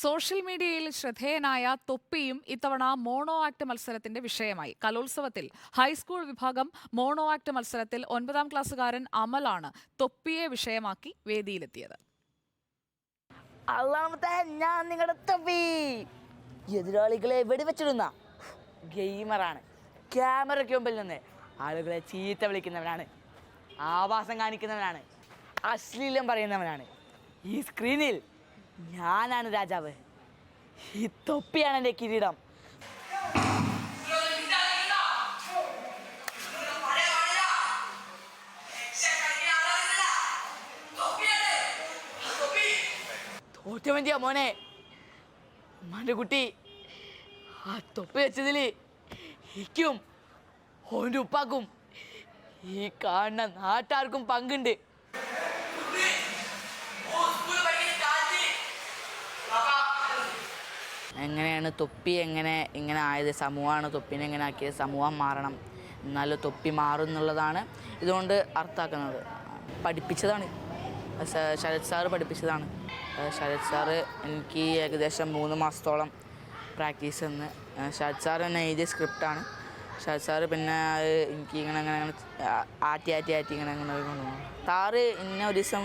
Social മീഡിയയിൽ ശ്രദ്ധേയനായ തൊപ്പിയും ഇത്തവണ മോണോ ആക്ട് മത്സരത്തിന്റെ വിഷയമായി. കലോത്സവത്തിൽ ഹൈസ്കൂൾ വിഭാഗം മോണോ ആക്ട് മത്സരത്തിൽ ഒൻപതാം ക്ലാസ്സുകാരൻ അമലാണ് തൊപ്പിയെ വിഷയമാക്കി വേദിയിലെത്തിയത്. ഞാൻ നിങ്ങളുടെ തൊപ്പി. എതിരാളികളെ വെടിവെച്ചിടുന്ന ഗെയിമറാണ്. ക്യാമറയ്ക്ക് മുമ്പിൽ നിന്ന് ആളുകളെ ചീത്ത വിളിക്കുന്നവനാണ് ആവാസം കാണിക്കുന്നവനാണ് അശ്ലീലം പറയുന്നവനാണ് ഈ സ്ക്രീനിൽ ഞാനാണ് രാജാവ്. ഈ തൊപ്പിയാണ് എന്റെ കിരീടം. തോറ്റമന്തിയാ മോനെ? ഉമ്മാന്റെ കുട്ടി ആ തൊപ്പി വെച്ചതിൽ എനിക്കും ഓന്റെ ഉപ്പാക്കും ഈ കാണുന്ന നാട്ടാർക്കും പങ്കുണ്ട്. എങ്ങനെയാണ് തൊപ്പി എങ്ങനെ ഇങ്ങനെ ആയത്? സമൂഹമാണ് തൊപ്പിനെ എങ്ങനെ ആക്കിയത്? സമൂഹം മാറണം. എന്നാലും തൊപ്പി മാറും എന്നുള്ളതാണ് ഇതുകൊണ്ട് അർത്ഥാക്കുന്നത് പഠിപ്പിച്ചതാണ്. ശരത് സാറ് പഠിപ്പിച്ചതാണ്. ശരത് സാറ് എനിക്ക് ഏകദേശം മൂന്ന് മാസത്തോളം പ്രാക്ടീസ് തന്ന്. ശരത് സാറ് തന്നെ എഴുതിയ സ്ക്രിപ്റ്റാണ്. ശരത് സാറ് പിന്നെ എനിക്ക് ഇങ്ങനെ അങ്ങനെ അങ്ങനെ ആറ്റി ആറ്റി ആറ്റി ഇങ്ങനെ അങ്ങനെ കൊണ്ടുപോകും സാറ് ഇന്ന ഒരു ദിവസം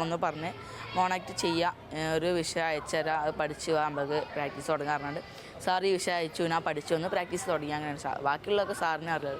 വന്ന് പറഞ്ഞ് മോണാക്ട് ചെയ്യാം ഒരു വിഷയം അയച്ചു തരാം അത് പഠിച്ച് വാ നമുക്ക് പ്രാക്ടീസ് തുടങ്ങാറുണ്ട് സാർ ഈ വിഷയം അയച്ചു ഞാൻ പഠിച്ചു വന്ന് പ്രാക്ടീസ് തുടങ്ങി അങ്ങനെയാണ് സാർ. ബാക്കിയുള്ളതൊക്കെ സാറിനെ അറിയാം